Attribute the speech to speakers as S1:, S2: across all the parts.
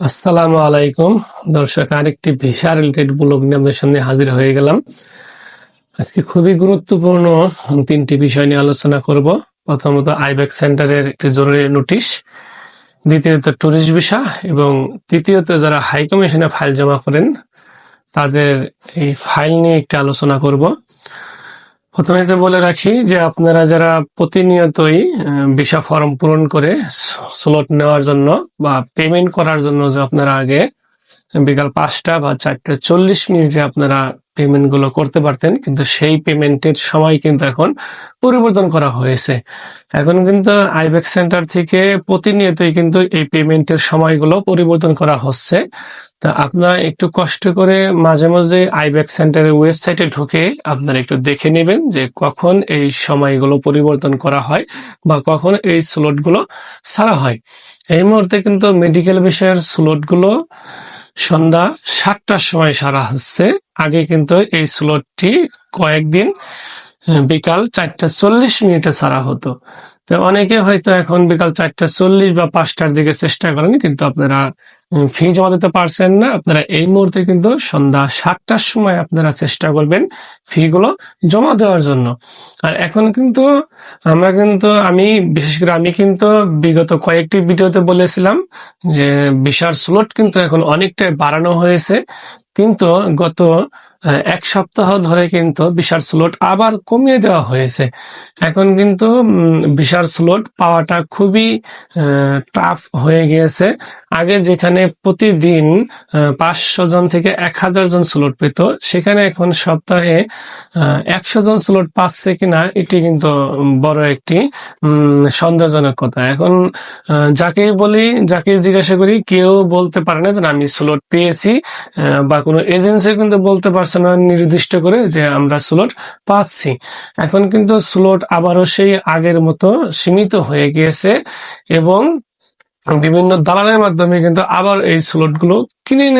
S1: আসসালামু আলাইকুম। দর্শক, আরেকটি ভিসা রিলেটেড ব্লগ নিয়ে আপনাদের সামনে হাজির হয়ে গেলাম। আজকে খুবই গুরুত্বপূর্ণ তিনটি বিষয় নিয়ে আলোচনা করব। প্রথমত, আইব্যাক সেন্টারের একটি জরুরি নোটিশ। দ্বিতীয়ত ট্যুরিস্ট ভিসা এবং তৃতীয়ত, যারা হাই কমিশনে ফাইল জমা করেন, তাদের এই ফাইল নিয়ে একটি আলোচনা করব। প্রথমে তো বলে রাখি যে আপনারা যারা প্রতিনিয়তই ভিসা ফর্ম পূরণ করে স্লট নেওয়ার জন্য বা পেমেন্ট করার জন্য যে আপনারা আগে বিকাল পাঁচটা বা চারটে চল্লিশ মিনিটে আপনারা পেমেন্টগুলো করতে পারতেন, কিন্তু সেই পেমেন্টের সময় কিন্তু এখন পরিবর্তন করা হয়েছে। এখন কিন্তু আইব্যাক সেন্টার থেকে প্রতিনিয়তই কিন্তু এই পেমেন্টের সময়গুলো পরিবর্তন করা হচ্ছে। তা আপনারা একটু কষ্ট করে মাঝে মাঝে আইব্যাক সেন্টারের ওয়েবসাইটে ঢুকে আপনারা একটু দেখে নেবেন যে কখন এই সময়গুলো পরিবর্তন করা হয় বা কখন এই স্লটগুলো ছাড়া হয়। এই মুহূর্তে কিন্তু মেডিকেল বিষয়ের স্লটগুলো সন্ধ্যা সাতটার সময় সারা হচ্ছে। আগে কিন্তু এই স্লটটি কয়েকদিন বিকাল চারটা চল্লিশ মিনিটে সারা হতো। তো অনেকে হয়তো এখন বিকাল চারটা চল্লিশ বা পাঁচটার দিকে চেষ্টা করেন, কিন্তু আপনারা ফি জমা দিতে পারছেন না, আপনারা এই মুহূর্তে কিন্তু সন্ধ্যা সাতটার সময় আপনারা চেষ্টা করবেন ফি গুলো জমা দেওয়ার জন্য। আর এখন কিন্তু আমরা কিন্তু, আমি, বিশেষ করে আমি কিন্তু বিগত কয়েকটি ভিডিওতে বলেছিলাম যে, বিশাল স্লোট কিন্তু এখন অনেকটাই বাড়ানো হয়েছে। কিন্তু গত এক সপ্তাহ ধরে কিন্তু বিশাল স্লট আবার কমিয়ে দেওয়া হয়েছে। এখন কিন্তু বিশাল স্লট পাওয়াটা খুবই টাফ হয়ে গিয়েছে। আগে যেখানে প্রতিদিন পাঁচশো জন থেকে এক হাজার জন স্লট পেত, সেখানে এখন সপ্তাহে একশো জন স্লট পাচ্ছে কিনা, এটি কিন্তু বড় একটি সন্দেহজনক কথা। এখন যাকে বলি যাকে জিজ্ঞাসা করি, কেউ বলতে পারে না যে আমি স্লট পেয়েছি বা কোনো এজেন্সি কিন্তু বলতে পারছে না নির্দিষ্ট করে যে আমরা স্লট পাচ্ছি। এখন কিন্তু স্লট আবারও সেই আগের মতো সীমিত হয়ে গিয়েছে এবং বিভিন্ন দালালের মাধ্যমে কিন্তু আবার এই স্লটগুলো কিনে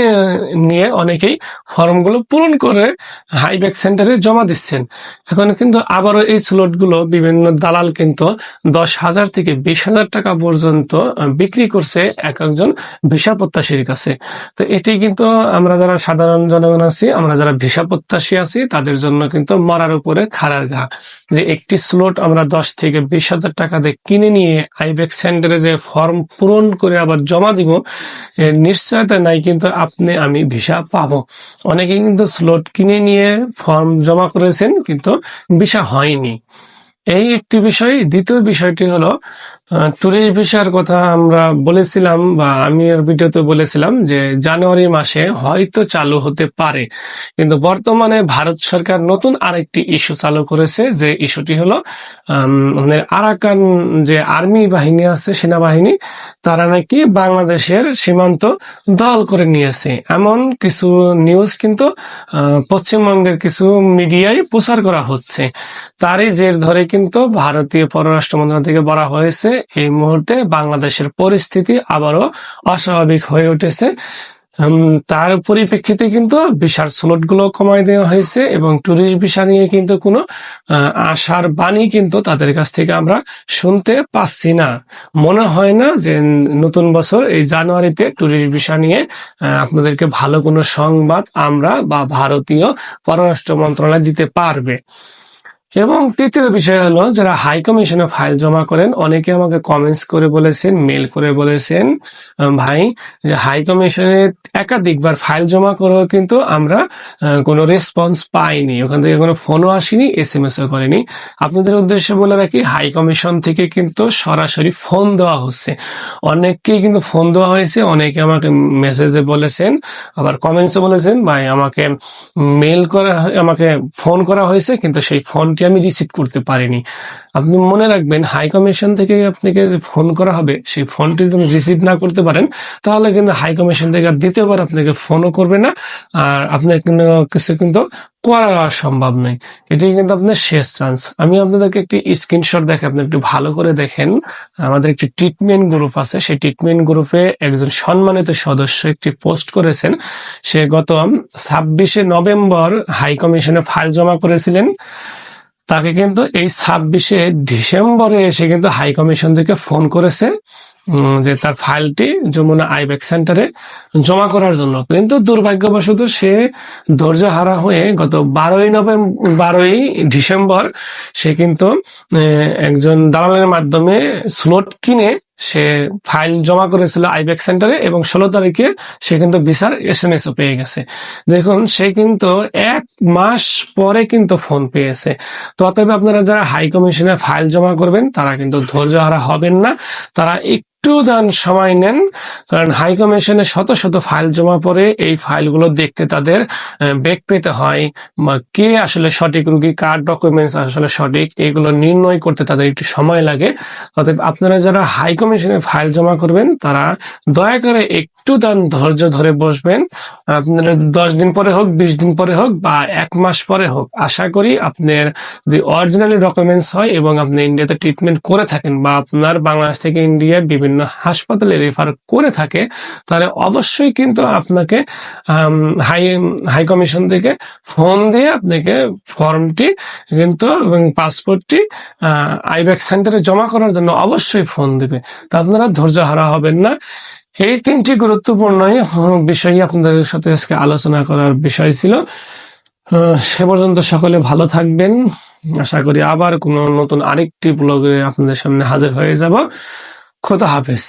S1: নিয়ে- অনেকেই ফর্মগুলো পূরণ করে হাইব্যাক সেন্টারে জমা দিচ্ছেন। এখন কিন্তু আবারও এই স্লটগুলো বিভিন্ন দালাল কিন্তু দশ হাজার থেকে বিশ হাজার টাকা পর্যন্ত বিক্রি করছে এক একজন ভিসা প্রত্যাশীর কাছে। তো এটি কিন্তু আমরা যারা সাধারণ জনগণ আছি, আমরা যারা ভিসা প্রত্যাশী আছি, তাদের জন্য কিন্তু মরার উপরে খাড়ার ঘা। যে একটি স্লট আমরা দশ থেকে বিশ হাজার টাকা দিয়ে কিনে নিয়ে আইব্যাক সেন্টারে যে ফর্ম পূরণ করে আবার জমা দিব এর নিশ্চয়তা নাই, কিন্তু আপনি, আমি ভিসা পাবো। অনেকে কিন্তু স্লট কিনে নিয়ে ফর্ম জমা করেছেন, কিন্তু ভিসা হয়নি। এই একটি বিষয়। দ্বিতীয় বিষয়টি হলো ট্যুরিস্ট ভিসার কথা আমরা বলেছিলাম বা আমি এর ভিডিওতে বলেছিলাম যে জানুয়ারি মাসে হয়তো চালু হতে পারে। কিন্তু বর্তমানে ভারত সরকার নতুন আরেকটি ইস্যু চালু করেছে, যে ইস্যুটি হলো মানে আরাকান যে আর্মি বাহিনী আছে, সেনাবাহিনী, তারা নাকি বাংলাদেশের সীমান্ত দল করে নিয়েছে। এমন কিছু নিউজ কিন্তু পশ্চিমবঙ্গের কিছু মিডিয়ায় প্রচার করা হচ্ছে। তারই জের ধরে কিন্তু ভারতীয় পররাষ্ট্র মন্ত্রণালয় থেকে বলা হয়েছে এই মুহূর্তে বাংলাদেশের পরিস্থিতি আবারও অস্বাভাবিক হয়ে উঠেছে। তার পরিপ্রেক্ষিতে কিন্তু ভিসার স্লটগুলো কমাই দেওয়া হয়েছে এবং ট্যুরিস্ট ভিসা নিয়ে কিন্তু কোনো আশার বাণী কিন্তু তাদের কাছ থেকে আমরা শুনতে পাচ্ছি না। মনে হয় না যে নতুন বছর এই জানুয়ারিতে ট্যুরিস্ট ভিসা নিয়ে আপনাদেরকে ভালো কোনো সংবাদ আমরা বা ভারতীয় পররাষ্ট্র মন্ত্রণালয় দিতে পারবে। এবং তৃতীয় বিষয় হলো, যারা হাই কমিশনে ফাইল জমা করেন, অনেকে আমাকে কমেন্টস করে বলেছেন মেল করে বলেছেন ভাই, যে হাই কমিশনে একাধিকবার ফাইল জমা করেও কিন্তু আমরা কোনো রেসপন্স পাইনি। ওখান থেকে কোনো ফোনও আসেনি এস এম এসও করেনি। আপনাদের উদ্দেশ্যে বলে রাখি হাই কমিশন থেকে কিন্তু সরাসরি ফোন দেওয়া হচ্ছে। অনেককেই কিন্তু ফোন দেওয়া হয়েছে, অনেকে আমাকে মেসেজে বলেছেন, আবার কমেন্টসে বলেছেন, ভাই, আমাকে মেল করা, আমাকে ফোন করা হয়েছে, কিন্তু সেই ফোনটি আমি রিসিভ করতে পারিনি। আপনি মনে রাখবেন হাই কমিশন থেকে আপনাকে ফোন করা হবে, সেই ফোনটি যদি রিসিভ না করতে পারেন, তাহলে কিন্তু হাই কমিশন থেকে আর দ্বিতীয়বার আপনাকে ফোনও করবে না, আর আপনার কোনো কিছু কিন্তু করা সম্ভব নয়। এটি কিন্তু আপনার শেষ চান্স আমি আপনাদেরকে একটি স্ক্রিনশট দেখে আপনি একটু ভালো করে দেখেন। আমাদের একটি ট্রিটমেন্ট গ্রুপ আছে। সেই ট্রিটমেন্ট গ্রুপে একজন সম্মানিত সদস্য একটি পোস্ট করেছেন। সে গত ছাব্বিশে নভেম্বর হাই কমিশনে ফাইল জমা করেছিলেন। তাকে কিন্তু এই ছাব্বিশে ডিসেম্বরে এসে কিন্তু হাই কমিশন থেকে ফোন করেছে যে তার ফাইলটি যমুনা আইব্যাক সেন্টারে জমা করার জন্য। কিন্তু দুর্ভাগ্যবশত সে ধৈর্য হারা হয়ে গত বারোই নভেম্বর বারোই ডিসেম্বর সে কিন্তু একজন দালালের মাধ্যমে স্লট কিনে সে ফাইল জমা করেছিল আইব্যাক সেন্টারে এবং ষোলো তারিখে সে কিন্তু ভিসার এস এম ও পেয়ে গেছে। দেখুন, সে কিন্তু এক মাস পরে কিন্তু ফোন পেয়েছে। তো অতএব আপনারা যারা হাই কমিশনে ফাইল জমা করবেন, তারা কিন্তু ধৈর্য হারা হবেন না। তারা একটু দান সময় নেন, কারণ হাই কমিশনে শত শত ফাইল জমা পড়ে এই ফাইলগুলো দেখতে তাদের বেগ পেতে হয়। বা কে আসলে সঠিক রুগী, কার ডকুমেন্টস আসলে সঠিক, এগুলো নির্ণয় করতে তাদের একটু সময় লাগে। অতএব আপনারা যারা হাই কমিশনে ফাইল জমা করবেন, তারা দয়া করে একটু দান ধৈর্য ধরে বসবেন। আপনার দশ দিন পরে হোক, বিশ দিন পরে হোক, বা এক মাস পরে হোক, আশা করি আপনার যদি অরিজিনালি ডকুমেন্টস হয় এবং আপনি ইন্ডিয়াতে ট্রিটমেন্ট করে থাকেন, বা আপনার বাংলাদেশ থেকে ইন্ডিয়া বিভিন্ন হাসপাতালে রেফার করে থাকে, তাহলে অবশ্যই কিন্তু আপনাকে হাই হাই কমিশন থেকে ফোন দিয়ে আপনাকে ফর্মটি কিন্তু এবং পাসপোর্টটি আইব্যাক সেন্টারে জমা করার জন্য অবশ্যই ফোন দিবে। তা আপনারা ধৈর্য হারা হবেন না। এই তিনটি গুরুত্বপূর্ণ বিষয় আপনাদের সাথে আজকে আলোচনা করার বিষয় ছিল। সে পর্যন্ত সকলে ভালো থাকবেন। আশা করি আবার কোনো নতুন আরেকটি ব্লগে আপনাদের সামনে হাজির হয়ে যাব। খোদা হাফেজ